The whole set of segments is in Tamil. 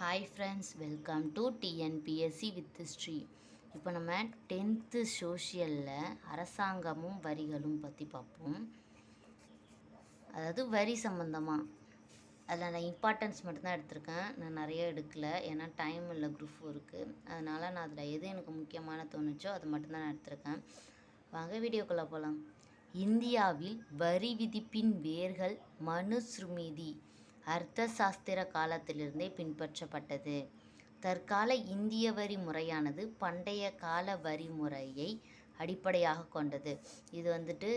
Hi friends welcome to TNPSC with Shri இப்போ நம்ம டென்த்து சோஷியலில் அரசாங்கமும் வரிகளும் பற்றி பார்ப்போம். அதாவது வரி சம்மந்தமாக அதில் நான் இம்பார்ட்டன்ஸ் மட்டும்தான் எடுத்திருக்கேன். நான் நிறைய எடுக்கலை. ஏன்னா டைம் இல்லை குரூப் இருக்குது அதனால் நான் அதில் எது எனக்கு முக்கியமான தோணுச்சோ அது மட்டும்தான் நான் எடுத்திருக்கேன். வாங்க வீடியோக்குள்ளே போகலாம் இந்தியாவில் வரி விதிப்பின் வேர்கள் மனுஸ்ருமிதி அர்த்த சாஸ்திர காலத்திலிருந்தே பின்பற்றப்பட்டது. தற்கால இந்திய வரி முறையானது பண்டைய கால வரி முறையை அடிப்படையாக கொண்டது. இது வந்துட்டு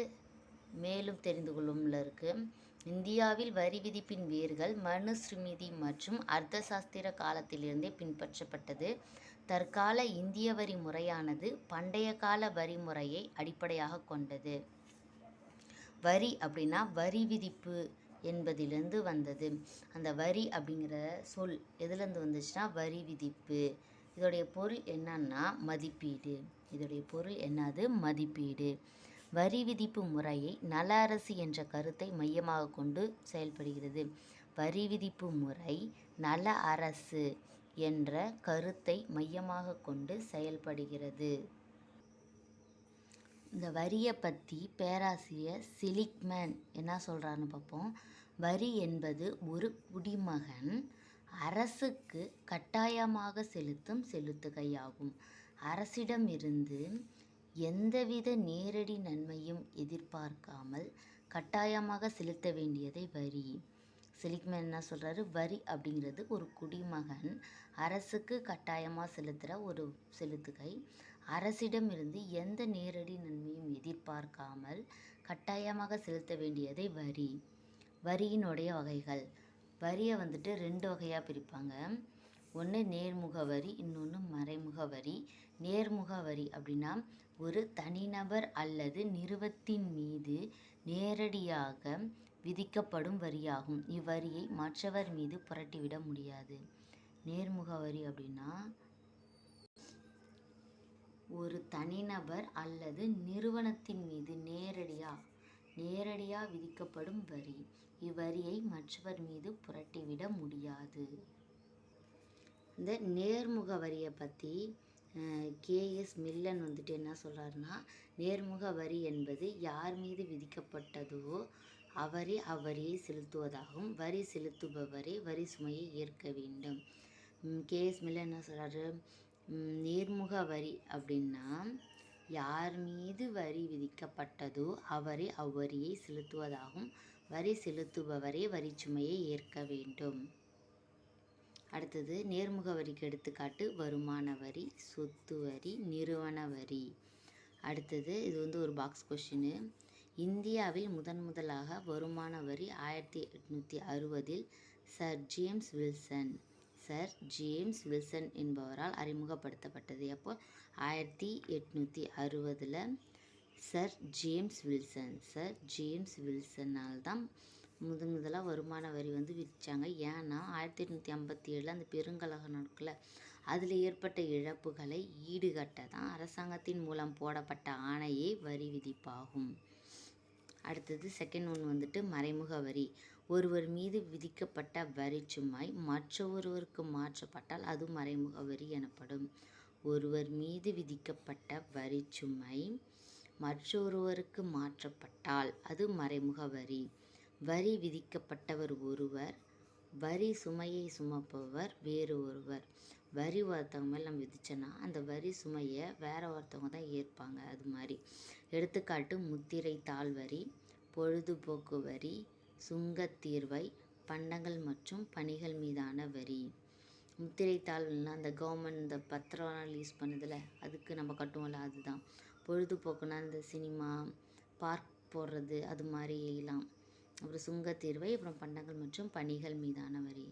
மேலும் தெரிந்து கொள்ளும்ல இருக்குது இந்தியாவில் வரி விதிப்பின் வேர்கள் மனுஸ்ருமிதி மற்றும் அர்த்த சாஸ்திர காலத்திலிருந்தே பின்பற்றப்பட்டது. தற்கால இந்திய வரி முறையானது பண்டைய கால வரி முறையை அடிப்படையாக கொண்டது. வரி அப்படின்னா வரி விதிப்பு என்பதிலிருந்து வந்தது. அந்த வரி அப்படிங்கிற சொல் எதுலேருந்து வந்துச்சுன்னா வரி விதிப்பு. இதோடைய பொருள் என்னன்னா மதிப்பீடு. இதோடைய பொருள் என்னது? மதிப்பீடு. வரி விதிப்பு முறையை நல அரசு என்ற கருத்தை மையமாக கொண்டு செயல்படுகிறது. வரி விதிப்பு முறை நல அரசு என்ற கருத்தை மையமாக கொண்டு செயல்படுகிறது. இந்த வரியை பற்றி பேராசிரியர் சிலிக்மேன் என்ன சொல்கிறான்னு பார்ப்போம் வரி என்பது ஒரு குடிமகன் அரசுக்கு கட்டாயமாக செலுத்தும் செலுத்துகையாகும். அரசிடமிருந்து எந்தவித நேரடி நன்மையும் எதிர்பார்க்காமல் கட்டாயமாக செலுத்த வேண்டியதை வரி. செலிக்மேன் என்ன சொல்கிறாரு வரி அப்படிங்கிறது ஒரு குடிமகன் அரசுக்கு கட்டாயமாக செலுத்துகிற ஒரு செலுத்துகை. அரசிடமிருந்து எந்த நேரடி நன்மையும் எதிர்பார்க்காமல் கட்டாயமாக செலுத்த வேண்டியதை வரி. வரியினுடைய வகைகள். வரியை வந்துட்டு ரெண்டு வகையாக பிரிப்பாங்க. ஒன்று நேர்முக வரி இன்னொன்று மறைமுக வரி. நேர்முக வரி அப்படின்னா ஒரு தனிநபர் அல்லது நிறுவத்தின் மீது நேரடியாக விதிக்கப்படும் வரியாகும். இவ்வரியை மற்றவர் மீது புரட்டிவிட முடியாது. நேர்முக வரி அப்படின்னா ஒரு தனிநபர் அல்லது நிறுவனத்தின் மீது நேரடியாக நேரடியாக விதிக்கப்படும் வரி. இவ்வரியை மற்றவர் மீது புரட்டிவிட முடியாது. இந்த நேர்முக வரியை பற்றி கேஎஸ் மில்லன் வந்துட்டு என்ன சொல்கிறாருன்னா நேர்முக வரி என்பது யார் மீது விதிக்கப்பட்டதோ அவரே அவ்வரியை செலுத்துவதாகவும் வரி செலுத்துபவரே வரி சுமையை ஏற்க வேண்டும். கேஎஸ் மில்லன் என்ன சொல்கிறாரு நேர்முக வரி அப்படின்னா யார் மீது வரி விதிக்கப்பட்டதோ அவரே அவ்வரியை செலுத்துவதாகும். வரி செலுத்துபவரே வரி சுமையை ஏற்க வேண்டும். அடுத்தது நேர்முக வரிக்கு எடுத்துக்காட்டு வருமான வரி சொத்து வரி நிறுவன வரி. அடுத்தது இது வந்து ஒரு பாக்ஸ் கொஷினு இந்தியாவில் முதன் முதலாக வருமான வரி ஆயிரத்தி எட்நூற்றி அறுபதில் sir James Wilson sir James Wilson என்பவரால் அறிமுகப்படுத்தப்பட்டது. அப்போ ஆயிரத்தி எட்நூற்றி அறுபதில் sir James Wilson. Sir James வில்சனால் தான் முதன் முதலாக வருமான வரி வந்து விதித்தாங்க ஏன்னா ஆயிரத்தி எட்நூற்றி ஐம்பத்தி ஏழில் அந்த பெருங்கலகம் நடக்கல அதில் ஏற்பட்ட இழப்புகளை ஈடுகட்ட தான் அரசாங்கத்தின் மூலம் போடப்பட்ட ஆணையே வரி விதிப்பாகும். அடுத்தது செகண்ட் ஒன் வந்துட்டு மறைமுக வரி. ஒருவர் மீது விதிக்கப்பட்ட வரி சுமை மற்றொருவருக்கு மாற்றப்பட்டால் அது மறைமுக வரி எனப்படும். ஒருவர் மீது விதிக்கப்பட்ட வரி சுமை மற்றொருவருக்கு மாற்றப்பட்டால் அது மறைமுக வரி. வரி விதிக்கப்பட்டவர் ஒருவர் வரி சுமையை சுமப்பவர் வேறு ஒருவர். வரி ஒருத்தவங்க மேலே நம்ம விதிச்சோன்னா அந்த வரி சுமையை வேற ஒருத்தவங்க தான் ஏற்பாங்க. அது மாதிரி. எடுத்துக்காட்டு முத்திரை தாள் வரி பொழுதுபோக்கு வரி சுங்கத்தீர்வை பண்டங்கள் மற்றும் பணிகள் மீதான வரி. முத்திரைத்தாள்னா அந்த கவர்மெண்ட் இந்த பத்திரம் ரிலீஸ் பண்ணுதில்ல அதுக்கு நம்ம கட்டுவோம்ல அதுதான். பொழுதுபோக்குனா இந்த சினிமா பார்க் போடுறது அது மாதிரிலாம் அப்புறம் சுங்கத்தீர்வை அப்புறம் பண்டங்கள் மற்றும் பணிகள் மீதான வரி.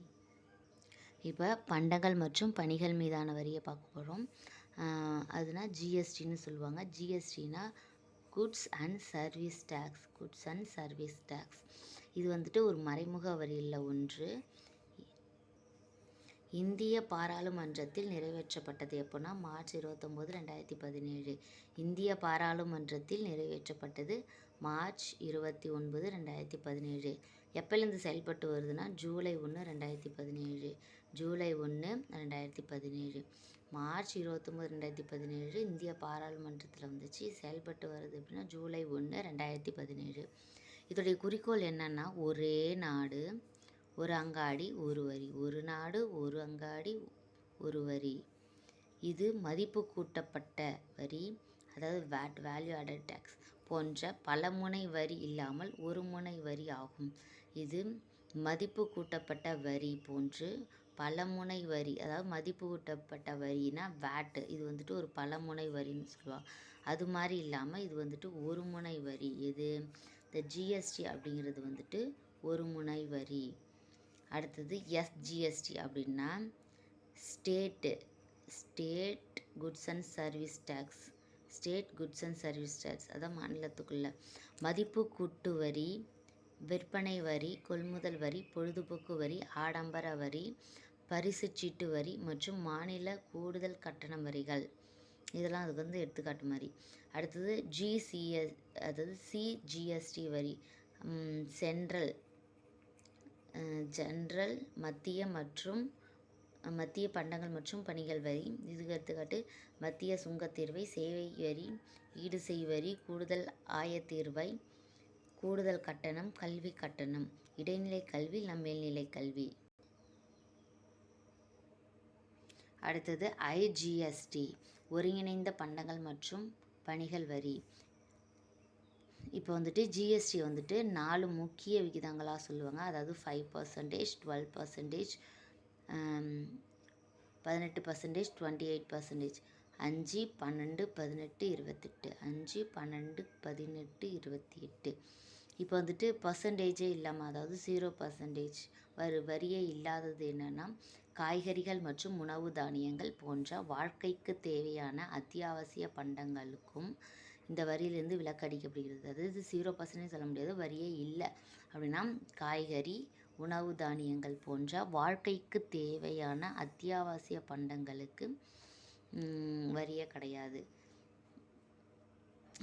இப்போ பண்டங்கள் மற்றும் பணிகள் மீதான வரியை பார்க்க போகிறோம் அதுனா ஜிஎஸ்டின்னு சொல்லுவாங்க. ஜிஎஸ்டினா goods and service tax goods and service tax இது வந்துட்டு ஒரு மறைமுக வரியில் ஒன்று. இந்திய பாராளுமன்றத்தில் நிறைவேற்றப்பட்டது எப்போனா மார்ச் இருபத்தொம்போது ரெண்டாயிரத்தி பதினேழு. இந்திய பாராளுமன்றத்தில் நிறைவேற்றப்பட்டது மார்ச் இருபத்தி ஒன்பது ரெண்டாயிரத்தி பதினேழு. எப்போலேருந்து செயல்பட்டு வருதுன்னா ஜூலை ஒன்று ரெண்டாயிரத்தி பதினேழு. ஜூலை ஒன்று ரெண்டாயிரத்தி பதினேழு. மார்ச் இருபத்தொம்போது ரெண்டாயிரத்தி பதினேழு இந்திய பாராளுமன்றத்தில் வந்துச்சு. செயல்பட்டு வருது அப்படின்னா ஜூலை ஒன்று ரெண்டாயிரத்தி பதினேழு. இதோடைய குறிக்கோள் என்னென்னா ஒரே நாடு ஒரு அங்காடி ஒரு வரி. ஒரு நாடு ஒரு அங்காடி ஒரு வரி. இது மதிப்பு கூட்டப்பட்ட வரி. அதாவது வேட் வேல்யூ ஆடட் டேக்ஸ் போன்ற பல முனை வரி இல்லாமல் ஒரு முனை வரி ஆகும். இது மதிப்பு கூட்டப்பட்ட வரி போன்று பலமுனை வரி அதாவது மதிப்பு கூட்டப்பட்ட வரினா வேட்டு இது வந்துட்டு ஒரு பலமுனை வரின்னு சொல்லுவாங்க. அது மாதிரி இல்லாமல் இது வந்துட்டு ஒரு முனை வரி. இது இந்த ஜிஎஸ்டி அப்படிங்கிறது வந்துட்டு ஒரு முனை வரி. அடுத்தது எஸ்ஜிஎஸ்டி அப்படின்னா state state goods and service tax state goods and service tax அதான் மாநிலத்துக்குள்ள. மதிப்பு கூட்டு வரி விற்பனை வரி கொள்முதல் வரி பொழுதுபோக்கு வரி ஆடம்பர வரி பரிசு சீட்டு வரி மற்றும் மாநில கூடுதல் கட்டண வரிகள். இதெல்லாம் அதுக்கு வந்து எடுத்துக்காட்டு மாதிரி. அடுத்தது ஜிசிஎஸ் அதாவது சிஜிஎஸ்டி வரி. சென்ட்ரல் ஜென்ரல் மத்திய மற்றும் மத்திய பண்டங்கள் மற்றும் பணிகள் வரி. இதுக்கு எடுத்துக்காட்டு மத்திய சுங்கத்தீர்வை சேவை வரி ஈடுசெய் வரி கூடுதல் ஆயத்தீர்வை கூடுதல் கட்டணம் கல்வி கட்டணம். இடைநிலை கல்வி நம் மேல்நிலை கல்வி. அடுத்தது ஐஜிஎஸ்டி ஒருங்கிணைந்த பண்டங்கள் மற்றும் பணிகள் வரி. இப்போ வந்துட்டு ஜிஎஸ்டி வந்துட்டு நாலு முக்கிய விகிதங்களாக சொல்லுவாங்க. அதாவது ஃபைவ் பர்சன்டேஜ் டுவெல் பர்சன்டேஜ் பதினெட்டு பர்சன்டேஜ் டுவெண்ட்டி எயிட் பர்சன்டேஜ் அஞ்சு பன்னெண்டு பதினெட்டு இருபத்தெட்டு. அஞ்சு பன்னெண்டு பதினெட்டு இருபத்தி எட்டு இப்போ வந்துட்டு பர்சன்டேஜே இல்லாமல் அதாவது ஜீரோ பர்சன்டேஜ் வரி வரியே இல்லாதது என்னென்னா காய்கறிகள் மற்றும் உணவு தானியங்கள் போன்ற வாழ்க்கைக்கு தேவையான அத்தியாவசிய பண்டங்களுக்கும் இந்த வரியிலிருந்து விலக்கடிக்கப்படுகிறது. அதாவது ஜீரோ பர்சன்டேஜ் சொல்ல முடியாது. வரியே இல்லை. அப்படின்னா காய்கறி உணவு தானியங்கள் போன்ற வாழ்க்கைக்கு தேவையான அத்தியாவசிய பண்டங்களுக்கு வரியே கிடையாது.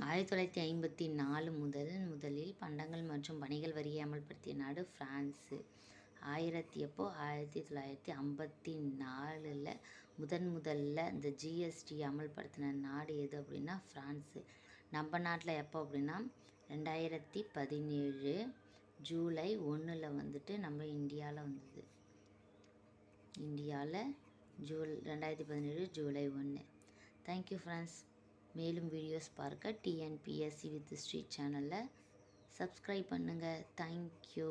ஆயிரத்தி தொள்ளாயிரத்தி ஐம்பத்தி நாலு முதல் முதலில் பண்டங்கள் மற்றும் பணிகள் வரியை அமல்படுத்திய நாடு ஃப்ரான்ஸு ஆயிரத்தி எப்போ? ஆயிரத்தி தொள்ளாயிரத்தி ஐம்பத்தி நாலில் முதன் முதல்ல இந்த ஜிஎஸ்டி அமல்படுத்தின நாடு எது அப்படின்னா ஃப்ரான்ஸு நம்ம நாட்டில் எப்போ அப்படின்னா ரெண்டாயிரத்தி பதினேழு ஜூலை ஒன்றில் வந்துட்டு நம்ம இந்தியாவில் வந்தது. இந்தியாவில் ஜூல் ரெண்டாயிரத்தி பதினேழு ஜூலை ஒன்று தேங்க்யூ ஃப்ரெண்ட்ஸ் மேலும் வீடியோஸ் பார்க்க டிஎன்பிஎஸ்சி வித் ஸ்ட்ரீட் சேனலில் சப்ஸ்கிரைப் பண்ணுங்கள் தேங்க்யூ